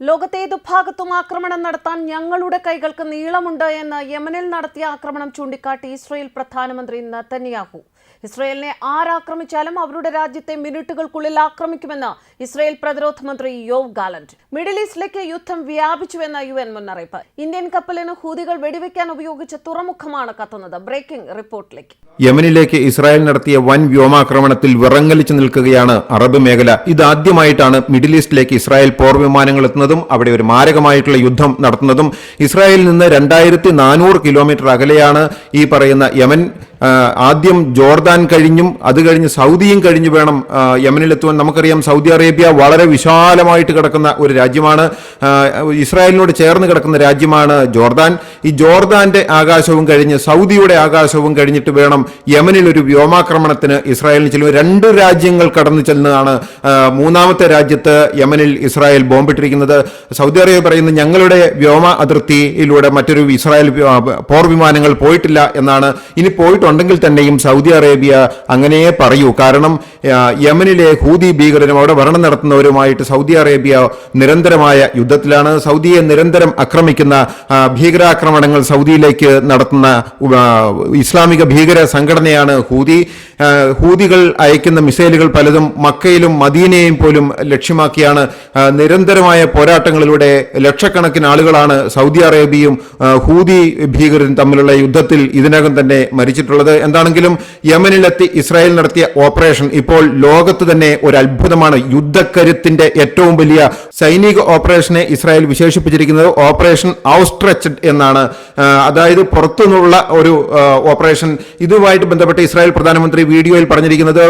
ലോകത്തേതു ഭാഗത്തും ആക്രമണം നടത്താൻ ഞങ്ങളുടെ കൈകൾക്ക് നീളമുണ്ട് എന്ന് യമനിൽ നടത്തിയ ആക്രമണം ചൂണ്ടിക്കാട്ടി ഇസ്രയേൽ പ്രധാനമന്ത്രി നത്തന്യാഹു ഇസ്രയേലിനെ ആരാക്രമിച്ചാലും അവരുടെ രാജ്യത്തെ മിനിറ്റുകൾക്കുള്ളിൽ ആക്രമിക്കുമെന്ന് ഇസ്രയേൽ പ്രതിരോധ മന്ത്രി യോവ് ഗാലന്റ്. മിഡിൽ ഈസ്റ്റിലേക്ക് യുദ്ധം വ്യാപിച്ചുവെന്ന യു എൻ മുന്നറിയിപ്പ്. ഇന്ത്യൻ കപ്പലിന് ഹൂതികൾ വെടിവെക്കാൻ ഉപയോഗിച്ച തുറമുഖമാണ് കത്തുന്നത്. ബ്രേക്കിംഗ് റിപ്പോർട്ടിലേക്ക്. യമനിലേക്ക് ഇസ്രായേൽ നടത്തിയ വൻ വ്യോമാക്രമണത്തിൽ വിറങ്ങലിച്ചു നിൽക്കുകയാണ് അറബ് മേഖല. ഇതാദ്യമായിട്ടാണ് മിഡിൽ ഈസ്റ്റിലേക്ക് ഇസ്രായേൽ പോർ വിമാനങ്ങൾ എത്തുന്നതും അവിടെ ഒരു മാരകമായിട്ടുള്ള യുദ്ധം നടത്തുന്നതും. ഇസ്രായേലിൽ നിന്ന് രണ്ടായിരത്തി കിലോമീറ്റർ അകലെയാണ് ഈ പറയുന്ന യമൻ ആദ്യം ജോർദാൻ കഴിഞ്ഞും അത് കഴിഞ്ഞ് സൗദിയും കഴിഞ്ഞ് വേണം യമനിലെത്തുവാൻ. നമുക്കറിയാം സൗദി അറേബ്യ വളരെ വിശാലമായിട്ട് കിടക്കുന്ന ഒരു രാജ്യമാണ്. ഇസ്രായേലിനോട് ചേർന്ന് കിടക്കുന്ന രാജ്യമാണ് ജോർദാൻ. ഈ ജോർദാന്റെ ആകാശവും കഴിഞ്ഞ് സൗദിയുടെ ആകാശവും കഴിഞ്ഞിട്ട് വേണം യമനിൽ ഒരു വ്യോമാക്രമണത്തിന് ഇസ്രായേലിന് ചെല്ലുക രണ്ട് രാജ്യങ്ങൾ കടന്നു ചെന്നതാണ് മൂന്നാമത്തെ രാജ്യത്ത് യമനിൽ ഇസ്രായേൽ ബോംബിട്ടിരിക്കുന്നത്. സൗദി അറേബ്യ പറയുന്നത് ഞങ്ങളുടെ വ്യോമ അതിർത്തിയിലൂടെ മറ്റൊരു ഇസ്രായേൽ പോർ വിമാനങ്ങൾ പോയിട്ടില്ല എന്നാണ്. ഇനി പോയിട്ടുണ്ടെങ്കിൽ തന്നെയും സൗദി അറേബ്യ അങ്ങനെ പറയൂ. കാരണം യമനിലെ ഹൂതി ഭീകരരും അവിടെ ഭരണം നടത്തുന്നവരുമായിട്ട് സൗദി അറേബ്യ നിരന്തരമായ യുദ്ധത്തിലാണ്. സൗദിയെ നിരന്തരം ആക്രമിക്കുന്ന ഭീകരാക്രമണങ്ങൾ സൗദിയിലേക്ക് നടത്തുന്ന ഇസ്ലാമിക ഭീകര സംഘടനയാണ് ഹൂതി ഹൂതികൾ അയക്കുന്ന മിസൈലുകൾ പലതും മക്കയിലും മദീനയും പോലും ലക്ഷ്യമാക്കിയാണ്. നിരന്തരമായ പോരാട്ടങ്ങളിലൂടെ ലക്ഷക്കണക്കിന് ആളുകളാണ് സൗദി അറേബ്യയും ഹൂതി ഭീകരരും തമ്മിലുള്ള യുദ്ധത്തിൽ ഇതിനകം തന്നെ മരിച്ചിട്ടുള്ളത്. എന്താണെങ്കിലും യമനിലെത്തി ഇസ്രായേൽ നടത്തിയ ഓപ്പറേഷൻ ഇപ്പോൾ ലോകത്ത് തന്നെ ഒരു അത്ഭുതമാണ്. യുദ്ധക്കരുത്തിന്റെ ഏറ്റവും വലിയ സൈനിക ഓപ്പറേഷനെ ഇസ്രായേൽ വിശേഷിപ്പിച്ചിരിക്കുന്നത് ഓപ്പറേഷൻ ഔസ്ട്രച്ച് എന്നാണ്. അതായത് പുറത്തുനിന്നുള്ള ഒരു ഓപ്പറേഷൻ. ഇതുമായിട്ട് ബന്ധപ്പെട്ട് ഇസ്രായേൽ പ്രധാനമന്ത്രി വീഡിയോയിൽ പറഞ്ഞിരിക്കുന്നത്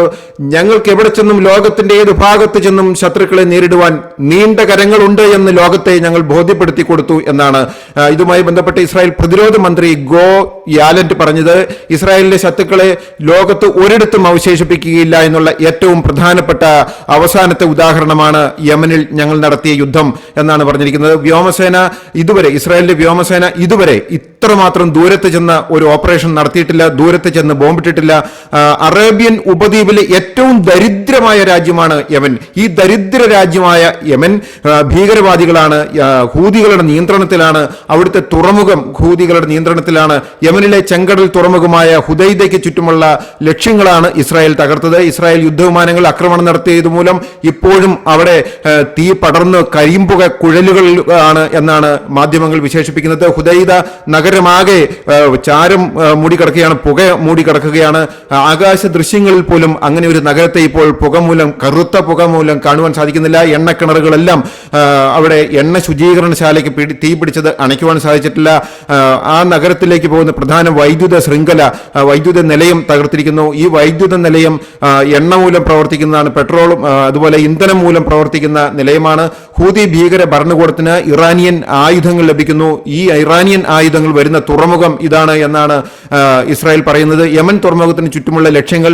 ഞങ്ങൾക്ക് എവിടെ ചെന്നും ലോകത്തിന്റെ ഏത് ഭാഗത്ത് ചെന്നും ശത്രുക്കളെ നേരിടുവാൻ നീണ്ട കരങ്ങളുണ്ട് എന്ന് ലോകത്തെ ഞങ്ങൾ ബോധ്യപ്പെടുത്തി കൊടുത്തു എന്നാണ്. ഇതുമായി ബന്ധപ്പെട്ട് ഇസ്രായേൽ പ്രതിരോധ മന്ത്രി ഗോ യാലന്റ് പറഞ്ഞത്. ഇസ്രായേലിന്റെ ശത്രുക്കളെ ലോകത്ത് ഒരിടത്തും അവശേഷിപ്പിക്കുകയില്ല എന്നുള്ള ഏറ്റവും പ്രധാനപ്പെട്ട അവസാനത്തെ ഉദാഹരണമാണ് യമനിൽ ഞങ്ങൾ നടത്തിയ യുദ്ധം എന്നാണ് പറഞ്ഞിരിക്കുന്നത്. വ്യോമസേന ഇതുവരെ ഇസ്രായേലിന്റെ വ്യോമസേന ഇതുവരെ ഇത്രമാത്രം ദൂരത്ത് ചെന്ന് ഒരു ഓപ്പറേഷൻ നടത്തിയിട്ടില്ല ദൂരത്ത് ചെന്ന് ബോംബിട്ടിട്ടില്ല. അറേബ്യൻ ഉപദ്വീപിലെ ഏറ്റവും ദരിദ്രമായ രാജ്യമാണ് യമൻ. ഈ ദരിദ്ര രാജ്യമായ യമൻ ഭീകരവാദികളാണ് ഹൂതികളുടെ നിയന്ത്രണത്തിലാണ് അവിടുത്തെ തുറമുഖം ഹൂതികളുടെ നിയന്ത്രണത്തിലാണ്. യമനിലെ ചെങ്കടൽ തുറമുഖമായ ഹുദൈദയ്ക്ക് ചുറ്റുമുള്ള ലക്ഷ്യങ്ങളാണ് ഇസ്രായേൽ തകർത്തത്. ഇസ്രായേൽ യുദ്ധവിമാനങ്ങൾ ആക്രമണം നടത്തിയത് മൂലം ഇപ്പോഴും അവിടെ തീ പടർന്ന് കരിമ്പുക കുഴലുകൾ ആണ് എന്നാണ് മാധ്യമങ്ങൾ വിശേഷിപ്പിക്കുന്നത്. ഹുദൈദ നഗരമാകെ ചാരം മൂടിക്കിടക്കുകയാണ് പുക മൂടിക്കിടക്കുകയാണ്. ആകാശ ദൃശ്യങ്ങളിൽ പോലും അങ്ങനെ ഒരു നഗരത്തെ ഇപ്പോൾ പുക മൂലം കറുത്ത പുക മൂലം കാണുവാൻ സാധിക്കുന്നില്ല. എണ്ണക്കിണറുകളെല്ലാം അവിടെ എണ്ണ ശുചീകരണശാലയ്ക്ക് തീ പിടിച്ചത് അണയ്ക്കുവാൻ സാധിച്ചിട്ടില്ല. ആ, നഗരത്തിലേക്ക് പോകുന്ന പ്രധാന വൈദ്യുത ശൃംഖല വൈദ്യുത നിലയം തകർത്തിരിക്കുന്നു. ഈ വൈദ്യുത നിലയം എണ്ണ മൂലം പ്രവർത്തിക്കുന്നതാണ് പെട്രോളും അതുപോലെ ഇന്ധനം മൂലം പ്രവർത്തിക്കുന്ന നിലയമാണ്. ഹൂതി ഭീകര ഭരണകൂടത്തിന് ഇറാനിയൻ ആയുധങ്ങൾ ലഭിക്കുന്നു. ഈ ഇറാനിയൻ ആയുധങ്ങൾ വരുന്ന തുറമുഖം ഇതാണ് എന്നാണ് ഇസ്രായേൽ പറയുന്നത്. യമൻ തുറമുഖത്തിന് ചുറ്റുമുള്ള ലക്ഷ്യങ്ങൾ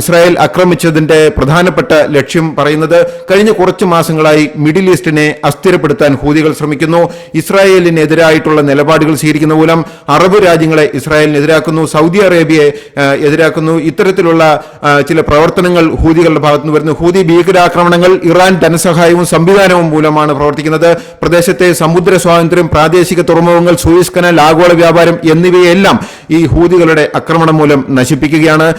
ഇസ്രായേൽ ആക്രമിച്ചതിന്റെ പ്രധാനപ്പെട്ട ലക്ഷ്യം പറയുന്നത് കഴിഞ്ഞ കുറച്ച് മാസങ്ങളായി മിഡിൽ ഈസ്റ്റിനെ അസ്ഥിരപ്പെടുത്താൻ ഹൂതികൾ ശ്രമിക്കുന്നു. ഇസ്രായേലിനെതിരായിട്ടുള്ള നിലപാടുകൾ സ്വീകരിക്കുന്ന മൂലം അറബ് രാജ്യങ്ങളെ ഇസ്രായേലിനെതിരാക്കുന്നു. സൗദി അറേബ്യയെ ആ, എതിരാക്കുന്നു. ഇത്തരത്തിലുള്ള ചില പ്രവർത്തനങ്ങൾ ഹൂതികളുടെ ഭാഗത്തുനിന്ന് വരുന്നു. ഹൂതി ഭീകരാക്രമണങ്ങൾ ഇറാൻ ധനസഹായവും സംവിധാനവും മൂലമാണ് പ്രവർത്തിക്കുന്നത്. പ്രദേശത്തെ സമുദ്ര സ്വാതന്ത്ര്യം പ്രാദേശിക തുറമുഖങ്ങൾ സൂയിസ് കനാൽ ആഗോള വ്യാപാരം എന്നിവയെല്ലാം ഈ ഹൂതികളുടെ ആക്രമണം മൂലം നശിപ്പിക്കുകയാണ്.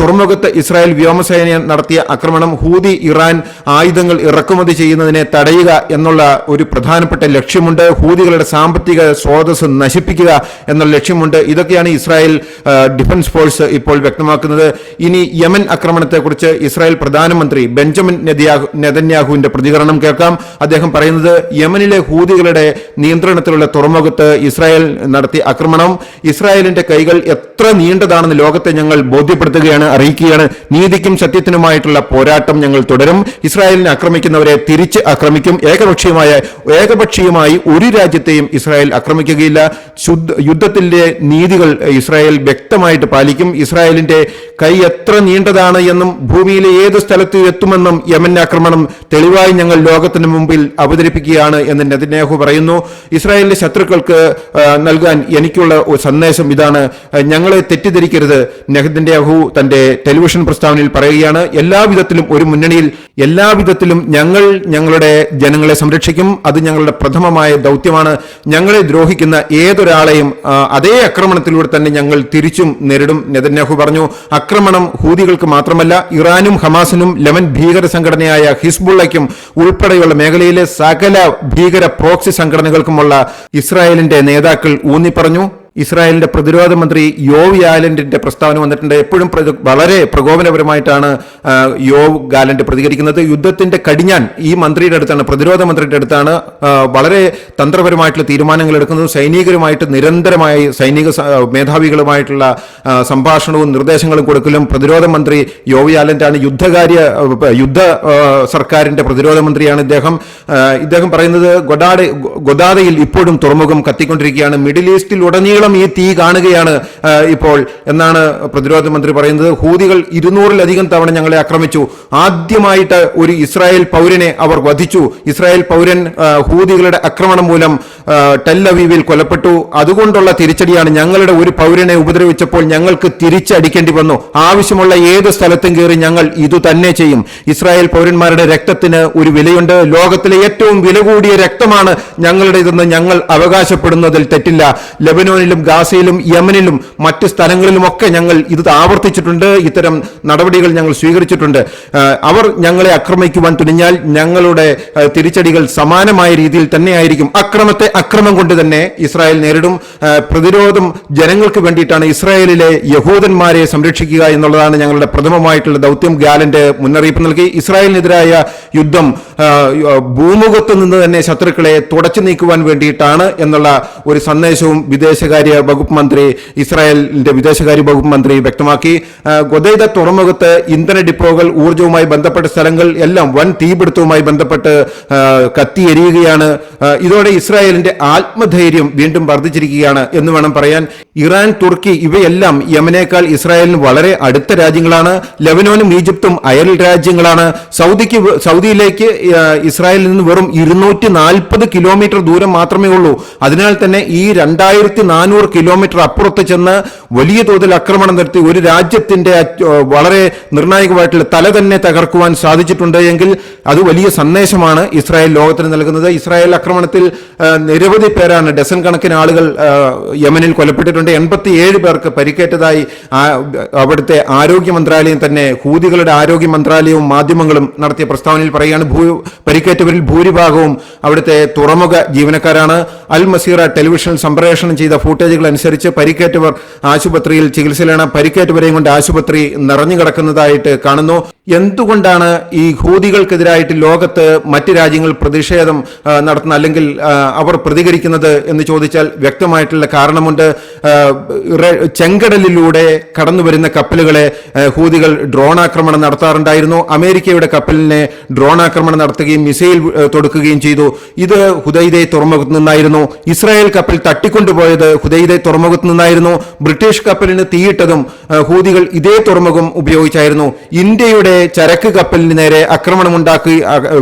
തുറമുഖത്ത് ഇസ്രായേൽ വ്യോമസേന നടത്തിയ ആക്രമണം ഹൂതി ഇറാൻ ആയുധങ്ങൾ ഇറക്കുമതി ചെയ്യുന്നതിനെ തടയുക എന്നുള്ള ഒരു പ്രധാനപ്പെട്ട ലക്ഷ്യമുണ്ട്. ഹൂതികളുടെ സാമ്പത്തിക സ്രോതസ് നശിപ്പിക്കുക എന്നുള്ള ലക്ഷ്യമുണ്ട്. ഇതൊക്കെയാണ് ഇസ്രായേൽ ഡിഫൻസ് ഫോഴ്സ് ഇപ്പോൾ വ്യക്തമാക്കുന്നത്. ഇനി യമൻ ആക്രമണത്തെക്കുറിച്ച് ഇസ്രായേൽ പ്രധാനമന്ത്രി ബെഞ്ചമിൻ നെതന്യാഹുവിന്റെ പ്രതികരണം കേൾക്കാം. അദ്ദേഹം പറയുന്നത് യമനിലെ ഹൂതികളുടെ നിയന്ത്രണത്തിലുള്ള തുറമുഖത്ത് ഇസ്രായേൽ നടത്തിയ ആക്രമണം. ഇസ്രായേലിന്റെ കൈകൾ എത്ര നീണ്ടതാണെന്ന് ലോകത്തെ ഞങ്ങൾ ബോധ്യപ്പെടുത്തുകയാണ് അറിയിക്കുകയാണ്. നീതിക്കും സത്യത്തിനുമായിട്ടുള്ള പോരാട്ടം ഞങ്ങൾ തുടരും. ഇസ്രായേലിനെ ആക്രമിക്കുന്നവരെ തിരിച്ച് ആക്രമിക്കും. ഏകപക്ഷീയമായ ഏകപക്ഷീയമായി ഒരു രാജ്യത്തെയും ഇസ്രായേൽ ആക്രമിക്കുകയില്ല. യുദ്ധത്തിന്റെ നീതികൾ ഇസ്രായേൽ വ്യക്തമായിട്ട് പാലിക്കും. ഇസ്രായേലിന്റെ കൈ എത്ര നീണ്ടതാണ് എന്നും ഭൂമിയിലെ ഏത് സ്ഥലത്ത് എത്തുമെന്നും യമൻ ആക്രമണം തെളിവായി ഞങ്ങൾ ലോകത്തിന് മുമ്പിൽ അവതരിപ്പിക്കുകയാണ് എന്ന് നെതന്യാഹു പറയുന്നു. ഇസ്രായേലിന്റെ ശത്രുക്കൾക്ക് നൽകാൻ എനിക്കുള്ള സന്ദേശം ഇതാണ്. ഞങ്ങളെ തെറ്റിദ്ധരിക്കരുത്. നെഹന്യാഹു തന്റെ ടെലിവിഷൻ പ്രസ്താവനയിൽ പറയുകയാണ് എല്ലാവിധത്തിലും ഒരു മുന്നണിയിൽ എല്ലാവിധത്തിലും ഞങ്ങൾ ഞങ്ങളുടെ ജനങ്ങളെ സംരക്ഷിക്കും. അത് ഞങ്ങളുടെ പ്രഥമമായ ദൗത്യമാണ്. ഞങ്ങളെ ദ്രോഹിക്കുന്ന ഏതൊരാളെയും അതേ ആക്രമണത്തിലൂടെ തന്നെ ഞങ്ങൾ തിരിച്ചും നേരിടും നെതന്യാഹു പറഞ്ഞു. ആക്രമണം ഹൂതികൾക്ക് മാത്രമല്ല ഇറാനും ഹമാസിനും ലെവൻ ഭീകര സംഘടനയായ ഹിസ്ബുള്ളയ്ക്കും ഉൾപ്പെടെയുള്ള മേഖലയിലെ സകല ഭീകര പ്രോക്സി സംഘടനകൾക്കുമുള്ള ഇസ്രായേലിന്റെ നേതാക്കൾ ഊന്നി പറഞ്ഞു ഇസ്രായേലിന്റെ പ്രതിരോധ മന്ത്രി യോവ് ഗാലന്റിന്റെ പ്രസ്താവന വന്നിട്ടുണ്ട്. എപ്പോഴും വളരെ പ്രകോപനപരമായിട്ടാണ് യോവ് ഗാലന്റ് പ്രതികരിക്കുന്നത്. യുദ്ധത്തിന്റെ കടിഞ്ഞാൻ ഈ മന്ത്രിയുടെ അടുത്താണ് പ്രതിരോധ മന്ത്രിയുടെ അടുത്താണ് വളരെ തന്ത്രപരമായിട്ടുള്ള തീരുമാനങ്ങൾ എടുക്കുന്നത്. സൈനികരുമായിട്ട് നിരന്തരമായി സൈനിക മേധാവികളുമായിട്ടുള്ള സംഭാഷണവും നിർദ്ദേശങ്ങളും കൊടുക്കലും പ്രതിരോധ മന്ത്രി യോവ് ഗാലന്റാണ് യുദ്ധകാര്യ യുദ്ധ സർക്കാരിന്റെ പ്രതിരോധ മന്ത്രിയാണ് ഇദ്ദേഹം. ഇദ്ദേഹം പറയുന്നത് ഗൊഡാഡ ഗൊദാദയിൽ ഇപ്പോഴും തുറമുഖം കത്തിക്കൊണ്ടിരിക്കുകയാണ്. മിഡിൽ ഈസ്റ്റിൽ ഉടനീളം ഈ തീ കാണുകയാണ് ഇപ്പോൾ. എന്നാണ് പ്രതിരോധ മന്ത്രി പറയുന്നത്. ഹൂതികൾ ഇരുന്നൂറിലധികം തവണ ഞങ്ങളെ ആക്രമിച്ചു. ആദ്യമായിട്ട് ഒരു ഇസ്രായേൽ പൗരനെ അവർ വധിച്ചു. ഇസ്രായേൽ പൗരൻ ഹൂതികളുടെ ആക്രമണം മൂലം ടെല്ലവീവിൽ കൊല്ലപ്പെട്ടു. അതുകൊണ്ടുള്ള തിരിച്ചടിയാണ് ഞങ്ങളുടെ ഒരു പൗരനെ ഉപദ്രവിച്ചപ്പോൾ ഞങ്ങൾക്ക് തിരിച്ചടിക്കേണ്ടി വന്നു. ആവശ്യമുള്ള ഏത് സ്ഥലത്തും കയറി ഞങ്ങൾ ഇതു തന്നെ ചെയ്യും. ഇസ്രായേൽ പൗരന്മാരുടെ രക്തത്തിന് ഒരു വിലയുണ്ട്. ലോകത്തിലെ ഏറ്റവും വില കൂടിയ രക്തമാണ് ഞങ്ങളുടെ ഇതെന്ന് ഞങ്ങൾ അവകാശപ്പെടുന്നതിൽ തെറ്റില്ല. ലെബനോനിലും ഗാസയിലും യമനിലും മറ്റ് സ്ഥലങ്ങളിലുമൊക്കെ ഞങ്ങൾ ഇത് ആവർത്തിച്ചിട്ടുണ്ട്. ഇത്തരം നടപടികൾ ഞങ്ങൾ സ്വീകരിച്ചിട്ടുണ്ട്. അവർ ഞങ്ങളെ ആക്രമിക്കുവാൻ തുനിഞ്ഞാൽ ഞങ്ങളുടെ തിരിച്ചടികൾ സമാനമായ രീതിയിൽ തന്നെയായിരിക്കും. അക്രമത്തെ അക്രമം കൊണ്ട് തന്നെ ഇസ്രായേൽ നേരിടും. പ്രതിരോധം ജനങ്ങൾക്ക് വേണ്ടിയിട്ടാണ് ഇസ്രായേലിലെ യഹൂദന്മാരെ സംരക്ഷിക്കുക എന്നുള്ളതാണ് ഞങ്ങളുടെ പ്രഥമമായിട്ടുള്ള ദൗത്യം. ഗാലന്റ് മുന്നറിയിപ്പ് നൽകി. ഇസ്രായേലിനെതിരായ യുദ്ധം ഭൂമുഖത്ത് നിന്ന് തന്നെ ശത്രുക്കളെ തുടച്ചു നീക്കുവാൻ വേണ്ടിയിട്ടാണ് എന്നുള്ള ഒരു സന്ദേശവും വിദേശകാര്യ വകുപ്പ് മന്ത്രി ഇസ്രായേലിന്റെ വിദേശകാര്യ വകുപ്പ് മന്ത്രി വ്യക്തമാക്കി. ഗൊതൈദ തുറമുഖത്ത് ഇന്ധന ഡിപ്പോകൾ ഊർജവുമായി ബന്ധപ്പെട്ട സ്ഥലങ്ങൾ എല്ലാം വൻ തീപിടുത്തവുമായി ബന്ധപ്പെട്ട് കത്തിയെരിയുകയാണ് ഇതോടെ ഇസ്രായേലിന്റെ ആത്മധൈര്യം വീണ്ടും വർദ്ധിച്ചിരിക്കുകയാണ് എന്ന് വേണം പറയാൻ. ഇറാൻ തുർക്കി ഇവയെല്ലാം യമനേക്കാൾ ഇസ്രായേലിന് വളരെ അടുത്ത രാജ്യങ്ങളാണ്. ലെബനോനും ഈജിപ്തും അയൽ രാജ്യങ്ങളാണ്. സൗദിക്ക് സൗദിയിലേക്ക് ഇസ്രായേലിൽ നിന്ന് വെറും ഇരുന്നൂറ്റി നാൽപ്പത് കിലോമീറ്റർ ദൂരം മാത്രമേ ഉള്ളൂ. അതിനാൽ തന്നെ ഈ രണ്ടായിരത്തി നാനൂറ് കിലോമീറ്റർ അപ്പുറത്ത് ചെന്ന് വലിയ തോതിൽ ആക്രമണം നടത്തി ഒരു രാജ്യത്തിന്റെ വളരെ നിർണായകമായിട്ടുള്ള തല തന്നെ തകർക്കുവാൻ സാധിച്ചിട്ടുണ്ട് എങ്കിൽ അത് വലിയ സന്ദേശമാണ് ഇസ്രായേൽ ലോകത്തിന് നൽകുന്നത്. ഇസ്രായേൽ ആക്രമണത്തിൽ നിരവധി പേരാണ് ഡസൻ കണക്കിന് ആളുകൾ യമനിൽ കൊല്ലപ്പെട്ടിട്ടുണ്ട്. എൺപത്തിയേഴ് പേർക്ക് പരിക്കേറ്റതായി അവിടുത്തെ ആരോഗ്യ മന്ത്രാലയം തന്നെ ഹൂതികളുടെ ആരോഗ്യ മന്ത്രാലയവും മാധ്യമങ്ങളും നടത്തിയ പ്രസ്താവനയിൽ പറയുകയാണ്. ഭൂ പരിക്കേറ്റവരിൽ ഭൂരിഭാഗവും അവിടുത്തെ തുറമുഖ ജീവനക്കാരാണ്. അൽ മസീറ ടെലിവിഷൻ സംപ്രേഷണം ചെയ്ത ഫൂട്ടേജുകൾ അനുസരിച്ച് പരിക്കേറ്റവർ ആശുപത്രിയിൽ ചികിത്സയിലാണ്. പരിക്കേറ്റവരെയും കൊണ്ട് ആശുപത്രി നിറഞ്ഞു കിടക്കുന്നതായിട്ട് കാണുന്നു. എന്തുകൊണ്ടാണ് ഈ ഹൂതികൾക്കെതിരായിട്ട് ലോകത്ത് മറ്റ് രാജ്യങ്ങൾ പ്രതിഷേധം നടത്തുന്ന അല്ലെങ്കിൽ അവർ പ്രതികരിക്കുന്നത് എന്ന് ചോദിച്ചാൽ വ്യക്തമായിട്ടുള്ള കാരണമുണ്ട്. ചെങ്കടലിലൂടെ കടന്നു വരുന്ന കപ്പലുകളെ ഹൂതികൾ ഡ്രോൺ ആക്രമണം നടത്താറുണ്ടായിരുന്നു. അമേരിക്കയുടെ കപ്പലിനെ ഡ്രോൺ ആക്രമണം നടത്തുകയും മിസൈൽ തൊടുക്കുകയും ചെയ്തു. ഇത് ഹുദൈദെ തുറമുഖത്ത് നിന്നായിരുന്നു. ഇസ്രായേൽ കപ്പൽ തട്ടിക്കൊണ്ടുപോയത് ഹുദൈദെ തുറമുഖത്ത് നിന്നായിരുന്നു. ബ്രിട്ടീഷ് കപ്പലിന് തീയിട്ടതും ഹൂതികൾ ഇതേ തുറമുഖം ഉപയോഗിച്ചായിരുന്നു. ഇന്ത്യയുടെ ചരക്ക് കപ്പലിന് നേരെ ആക്രമണമുണ്ടാക്കി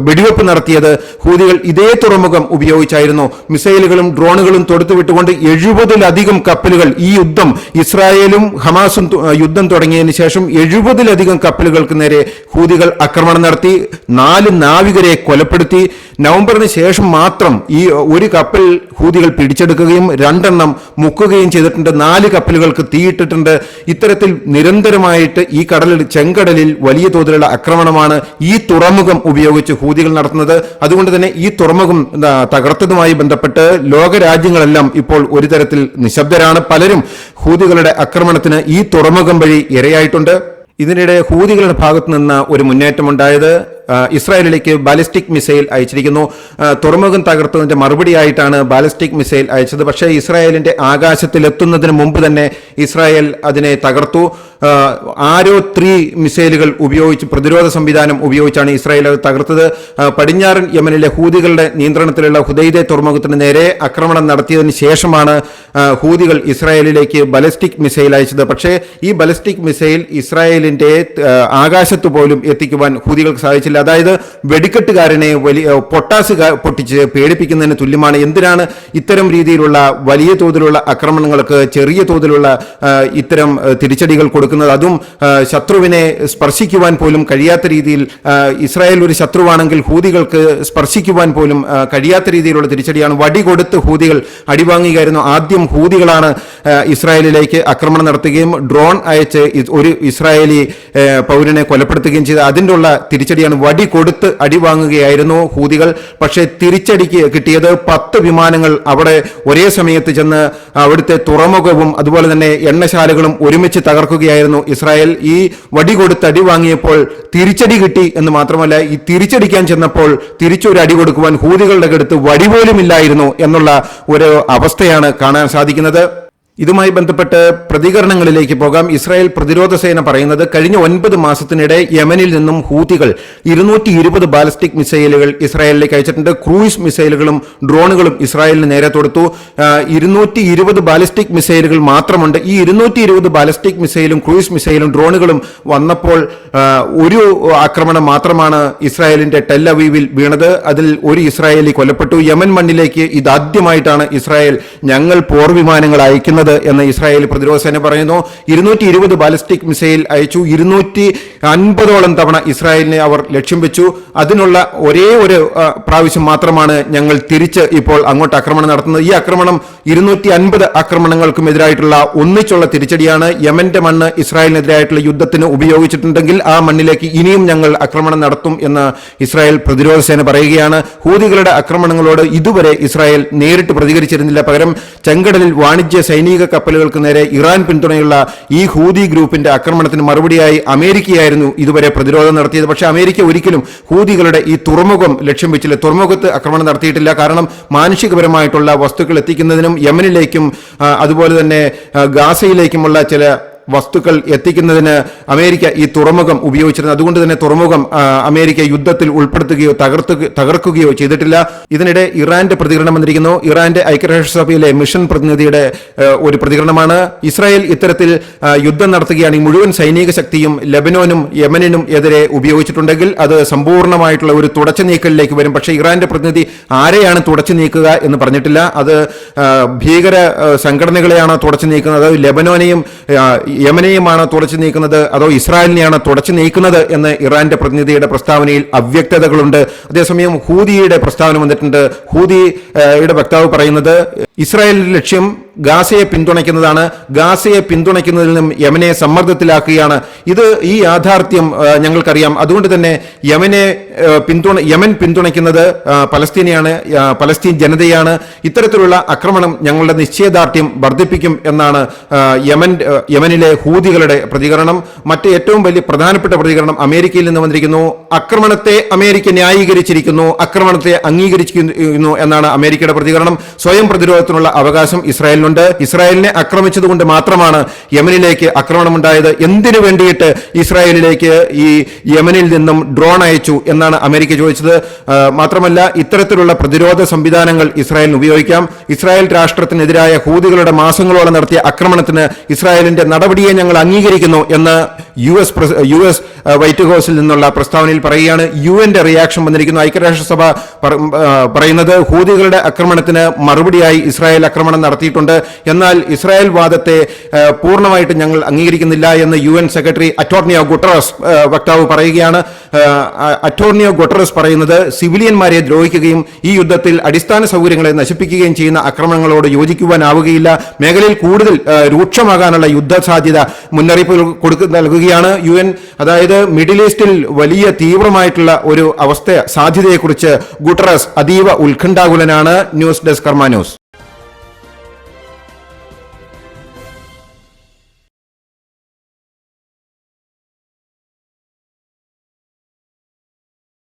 വെടിവെപ്പ് നടത്തിയത് ഹൂതികൾ ഇതേ തുറമുഖം ഉപയോഗിച്ചായിരുന്നു. മിസൈലുകളും ഡ്രോണുകളും തൊടുത്തുവിട്ടുകൊണ്ട് എഴുപതിലധികം കപ്പലുകൾ ഈ യുദ്ധം ഇസ്രായേലും ഹമാസും യുദ്ധം തുടങ്ങിയതിന് ശേഷം എഴുപതിലധികം കപ്പലുകൾക്ക് നേരെ ഹൂതികൾ ആക്രമണം നടത്തി നാല് നാവികരെ കൊലപ്പെടുത്തി. നവംബറിന് ശേഷം മാത്രം ഈ ഒരു കപ്പൽ ഹൂതികൾ പിടിച്ചെടുക്കുകയും രണ്ടെണ്ണം മുക്കുകയും ചെയ്തിട്ടുണ്ട്. നാല് കപ്പലുകൾക്ക് തീയിട്ടിട്ടുണ്ട്. ഇത്തരത്തിൽ നിരന്തരമായിട്ട് ഈ കടലിൽ ചെങ്കടലിൽ വലിയ തോതിലുള്ള ആക്രമണമാണ് ഈ തുറമുഖം ഉപയോഗിച്ച് ഹൂതികൾ നടത്തുന്നത്. അതുകൊണ്ട് തന്നെ ഈ തുറമുഖം തകർത്തതുമായി ബന്ധപ്പെട്ട് ലോകരാജ്യങ്ങളെല്ലാം ഇപ്പോൾ ഒരു തരത്തിൽ നിശബ്ദരാണ്. പലരും ഹൂതികളുടെ ആക്രമണത്തിന് ഈ തുറമുഖം വഴി ഇരയായിട്ടുണ്ട്. ഇതിനിടെ ഹൂതികളുടെ ഭാഗത്ത് നിന്ന് ഒരു മുന്നേറ്റമുണ്ടായത് ഇസ്രായേലിലേക്ക് ബാലിസ്റ്റിക് മിസൈൽ അയച്ചിരിക്കുന്നു. തുറമുഖം തകർത്തതിന്റെ മറുപടിയായിട്ടാണ് ബാലിസ്റ്റിക് മിസൈൽ അയച്ചത്. പക്ഷേ ഇസ്രായേലിന്റെ ആകാശത്തിലെത്തുന്നതിന് മുമ്പ് തന്നെ ഇസ്രായേൽ അതിനെ തകർത്തു. ആരോ ത്രീ മിസൈലുകൾ ഉപയോഗിച്ച് പ്രതിരോധ സംവിധാനം ഉപയോഗിച്ചാണ് ഇസ്രായേൽ അത് തകർത്തത്. പടിഞ്ഞാറൻ യമനിലെ ഹൂതികളുടെ നിയന്ത്രണത്തിലുള്ള ഹുദൈദെ തുറമുഖത്തിന് നേരെ ആക്രമണം നടത്തിയതിന് ശേഷമാണ് ഹൂതികൾ ഇസ്രായേലിലേക്ക് ബലസ്റ്റിക് മിസൈൽ അയച്ചത്. പക്ഷേ ഈ ബലസ്റ്റിക് മിസൈൽ ഇസ്രായേലിന്റെ ആകാശത്ത് പോലും എത്തിക്കുവാൻ ഹൂതികൾക്ക് സാധിച്ചില്ല. അതായത് വെടിക്കെട്ടുകാരനെ വലിയ പൊട്ടാസ് പൊട്ടിച്ച് പേടിപ്പിക്കുന്നതിന് തുല്യമാണ്. എന്തിനാണ് ഇത്തരം രീതിയിലുള്ള വലിയ തോതിലുള്ള ആക്രമണങ്ങൾക്ക് ചെറിയ തോതിലുള്ള ഇത്തരം തിരിച്ചടികൾ കൊടുക്കുന്നത്? അതും ശത്രുവിനെ സ്പർശിക്കുവാൻ പോലും കഴിയാത്ത രീതിയിൽ ഇസ്രായേൽ ഒരു ശത്രുവാണെങ്കിൽ ഹൂതികൾക്ക് സ്പർശിക്കുവാൻ പോലും കഴിയാത്ത രീതിയിലുള്ള തിരിച്ചടിയാണ്. വടി കൊടുത്ത് ഹൂതികൾ അടിവാങ്ങുകയായിരുന്നു. ആദ്യം ഹൂതികളാണ് ഇസ്രായേലിലേക്ക് ആക്രമണം നടത്തുകയും ഡ്രോൺ അയച്ച് ഒരു ഇസ്രായേലി പൗരനെ കൊലപ്പെടുത്തുകയും ചെയ്ത് അതിന്റെ ഉള്ള തിരിച്ചടിയാണ് വടി കൊടുത്ത് അടിവാങ്ങുകയായിരുന്നു ഹൂതികൾ. പക്ഷേ തിരിച്ചടിക്ക് കിട്ടിയത് പത്ത് വിമാനങ്ങൾ അവിടെ ഒരേ സമയത്ത് ചെന്ന് അവിടുത്തെ തുറമുഖവും അതുപോലെ തന്നെ എണ്ണശാലകളും ഒരുമിച്ച് തകർക്കുകയായിരുന്നു ഇസ്രായേൽ. ഈ വടി കൊടുത്ത് അടി വാങ്ങിയപ്പോൾ തിരിച്ചടി കിട്ടി എന്ന് മാത്രമല്ല ഈ തിരിച്ചടിക്കാൻ ചെന്നപ്പോൾ തിരിച്ചൊരു അടി കൊടുക്കുവാൻ ഹൂതികളുടെ അടുത്ത് വടി പോലും ഇല്ലായിരുന്നു എന്നുള്ള ഒരു അവസ്ഥയാണ് കാണാൻ സാധിക്കുന്നത്. ഇതുമായി ബന്ധപ്പെട്ട് പ്രതികരണങ്ങളിലേക്ക് പോകാം. ഇസ്രായേൽ പ്രതിരോധ സേന പറയുന്നത് കഴിഞ്ഞ ഒൻപത് മാസത്തിനിടെ യമനിൽ നിന്നും ഹൂതികൾ ഇരുന്നൂറ്റി ഇരുപത് ബാലിസ്റ്റിക് മിസൈലുകൾ ഇസ്രായേലിലേക്ക് അയച്ചിട്ടുണ്ട്. ക്രൂയിസ് മിസൈലുകളും ഡ്രോണുകളും ഇസ്രായേലിന് നേരെ തൊടുത്തു. ഇരുന്നൂറ്റി ഇരുപത് ബാലിസ്റ്റിക് മിസൈലുകൾ മാത്രമുണ്ട്. ഈ ഇരുന്നൂറ്റി ഇരുപത് ബാലിസ്റ്റിക് മിസൈലും ക്രൂയിസ് മിസൈലും ഡ്രോണുകളും വന്നപ്പോൾ ഒരു ആക്രമണം മാത്രമാണ് ഇസ്രായേലിന്റെ ടെല്ലവീവിൽ വീണത്. അതിൽ ഒരു ഇസ്രായേലി കൊല്ലപ്പെട്ടു. യമൻ മണ്ണിലേക്ക് ഇതാദ്യമായിട്ടാണ് ഇസ്രായേൽ ഞങ്ങൾ പോർവിമാനങ്ങൾ അയക്കുന്നത്. എന്ന് ഇസ്രായേൽ പ്രതിരോധ സേന പറയുന്നു. ഇരുന്നൂറ്റി ഇരുപത് ബാലിസ്റ്റിക് മിസൈൽ അയച്ചു. ഇരുന്നൂറ്റി അൻപതോളം തവണ ഇസ്രായേലിനെ അവർ ലക്ഷ്യം വെച്ചു. അതിനുള്ള ഒരേ ഒരു പ്രാവശ്യം മാത്രമാണ് ഞങ്ങൾ തിരിച്ച് ഇപ്പോൾ അങ്ങോട്ട് ആക്രമണം നടത്തുന്നത്. ഈ ആക്രമണം ഇരുന്നൂറ്റി അൻപത് ആക്രമണങ്ങൾക്കും എതിരായിട്ടുള്ള ഒന്നിച്ചുള്ള തിരിച്ചടിയാണ് യമന്റെ മണ്ണ് ഇസ്രായേലിനെതിരായിട്ടുള്ള യുദ്ധത്തിന് ഉപയോഗിച്ചിട്ടുണ്ടെങ്കിൽ ആ മണ്ണിലേക്ക് ഇനിയും ഞങ്ങൾ ആക്രമണം നടത്തും എന്ന് ഇസ്രായേൽ പ്രതിരോധ സേന പറയുകയാണ്. ഹൂതികളുടെ ആക്രമണങ്ങളോട് ഇതുവരെ ഇസ്രായേൽ നേരിട്ട് പ്രതികരിച്ചിരുന്നില്ല. പകരം ചെങ്കടലിൽ വാണിജ്യ സൈനിക കപ്പലുകൾക്ക് നേരെ ഇറാൻ പിന്തുണയുള്ള ഈ ഹൂതി ഗ്രൂപ്പിന്റെ ആക്രമണത്തിന് മറുപടിയായി അമേരിക്കയായിരുന്നു ഇതുവരെ പ്രതിരോധം നടത്തിയത്. പക്ഷേ അമേരിക്ക ഒരിക്കലും ഹൂതികളുടെ ഈ തുറമുഖം ലക്ഷ്യം വെച്ചില്ല. തുറമുഖത്ത് ആക്രമണം നടത്തിയിട്ടില്ല. കാരണം മാനുഷികപരമായിട്ടുള്ള വസ്തുക്കൾ എത്തിക്കുന്നതിനും യമനിലേക്കും അതുപോലെ തന്നെ ഗാസയിലേക്കുമുള്ള ചില വസ്തുക്കൾ എത്തിക്കുന്നതിന് അമേരിക്ക ഈ തുറമുഖം ഉപയോഗിച്ചിരുന്നു അതുകൊണ്ട് തന്നെ തുറമുഖം അമേരിക്ക യുദ്ധത്തിൽ ഉൾപ്പെടുത്തുകയോ തകർക്കുകയോ ചെയ്തിട്ടില്ല. ഇതിനിടെ ഇറാന്റെ പ്രതികരണം വന്നിരിക്കുന്നു. ഇറാന്റെ ഐക്യരാഷ്ട്രസഭയിലെ മിഷൻ പ്രതിനിധിയുടെ ഒരു പ്രതികരണമാണ്. ഇസ്രായേൽ ഇത്തരത്തിൽ യുദ്ധം നടത്തുകയാണ്. ഈ മുഴുവൻ സൈനിക ശക്തിയും ലെബനോനും യമനിനും എതിരെ ഉപയോഗിച്ചിട്ടുണ്ടെങ്കിൽ അത് സമ്പൂർണമായിട്ടുള്ള ഒരു തുടച്ചു നീക്കലിലേക്ക് വരും. പക്ഷേ ഇറാന്റെ പ്രതിനിധി ആരെയാണ് തുടച്ചു നീക്കുക എന്ന് പറഞ്ഞിട്ടില്ല. അത് ഭീകര സംഘടനകളെയാണോ തുടച്ചു നീക്കുന്നത്? ലെബനോനെയും യമനെയുമാണ് തുടച്ചു നീക്കുന്നത്? അതോ ഇസ്രായേലിനെയാണ് തുടച്ചു നീക്കുന്നത് എന്ന് ഇറാന്റെ പ്രതിനിധിയുടെ പ്രസ്താവനയിൽ അവ്യക്തതകളുണ്ട്. അതേസമയം ഹൂതിയുടെ പ്രസ്താവന വന്നിട്ടുണ്ട്. ഹൂതിയുടെ വക്താവ് പറയുന്നത് ഇസ്രായേലിന്റെ ലക്ഷ്യം ഗാസയെ പിന്തുണയ്ക്കുന്നതാണ്. ഗാസയെ പിന്തുണയ്ക്കുന്നതിൽ നിന്നും യമനെ സമ്മർദ്ദത്തിലാക്കുകയാണ്. ഇത് ഈ യാഥാർത്ഥ്യം ഞങ്ങൾക്കറിയാം. അതുകൊണ്ട് തന്നെ യമനെ പിന്തുണ യമൻ പിന്തുണയ്ക്കുന്നത് പലസ്തീനെയാണ് പലസ്തീൻ ജനതയാണ്. ഇത്തരത്തിലുള്ള ആക്രമണം ഞങ്ങളുടെ നിശ്ചയദാർഢ്യം വർദ്ധിപ്പിക്കും എന്നാണ് യമൻ യമനിലെ ഹൂതികളുടെ പ്രതികരണം. മറ്റ് ഏറ്റവും വലിയ പ്രധാനപ്പെട്ട പ്രതികരണം അമേരിക്കയിൽ നിന്ന് വന്നിരിക്കുന്നു. ആക്രമണത്തെ അമേരിക്ക ന്യായീകരിച്ചിരിക്കുന്നു. ആക്രമണത്തെ അംഗീകരിച്ചിരിക്കുന്നു എന്നാണ് അമേരിക്കയുടെ പ്രതികരണം. സ്വയം പ്രതിരോധത്തിനുള്ള അവകാശം ഇസ്രായേലിനുണ്ട്. ഇസ്രായേലിനെ ആക്രമിച്ചതുകൊണ്ട് മാത്രമാണ് യമനിലേക്ക് ആക്രമണമുണ്ടായത്. എന്തിനു വേണ്ടിയിട്ട് ഇസ്രായേലിലേക്ക് ഈ യമനിൽ നിന്നും ഡ്രോൺ അയച്ചു എന്നാണ് അമേരിക്ക ചോദിച്ചത്. മാത്രമല്ല ഇത്തരത്തിലുള്ള പ്രതിരോധ സംവിധാനങ്ങൾ ഇസ്രായേലിന് ഉപയോഗിക്കാം. ഇസ്രായേൽ രാഷ്ട്രത്തിനെതിരായ ഹൂതികളുടെ മാസങ്ങളോളം നടത്തിയ ആക്രമണത്തിന് ഇസ്രായേലിന്റെ നടപടിയെ ഞങ്ങൾ അംഗീകരിക്കുന്നു എന്ന് U S U S White ഹൗസിൽ നിന്നുള്ള പ്രസ്താവനയിൽ പറയുകയാണ്. യു എന്റെ റിയാക്ഷൻ വന്നിരിക്കുന്നു. ഐക്യരാഷ്ട്രസഭ പറയുന്നത് ഹൂതികളുടെ ആക്രമണത്തിന് മറുപടിയായി ഇസ്രായേൽ ആക്രമണം നടത്തിയിട്ടുണ്ട്. എന്നാൽ ഇസ്രായേൽ വാദത്തെ പൂർണമായിട്ട് ഞങ്ങൾ അംഗീകരിക്കുന്നില്ല എന്ന് യു എൻ സെക്രട്ടറി അറ്റോർണിയോ ഗുട്ടറസ് വക്താവ് പറയുകയാണ്. അറ്റോർണിയോ ഗുട്ടറസ് പറയുന്നത് സിവിലിയന്മാരെ ദ്രോഹിക്കുകയും ഈ യുദ്ധത്തിൽ അടിസ്ഥാന സൗകര്യങ്ങളെ നശിപ്പിക്കുകയും ചെയ്യുന്ന ആക്രമണങ്ങളോട് യോജിക്കുവാനാവുകയില്ല. മേഖലയിൽ കൂടുതൽ രൂക്ഷമാകാനുള്ള യുദ്ധ സാധ്യത മുന്നറിയിപ്പ് കൊടുക്ക നൽകുകയാണ്. യു എൻ അതായത് മിഡിൽ ഈസ്റ്റിൽ വലിയ തീവ്രമായിട്ടുള്ള ഒരു അവസ്ഥ സാധ്യതയെക്കുറിച്ച് ഗുട്ടറസ് അതീവ ഉത്കണ്ഠാകുലനാണ്. News desk Karma news.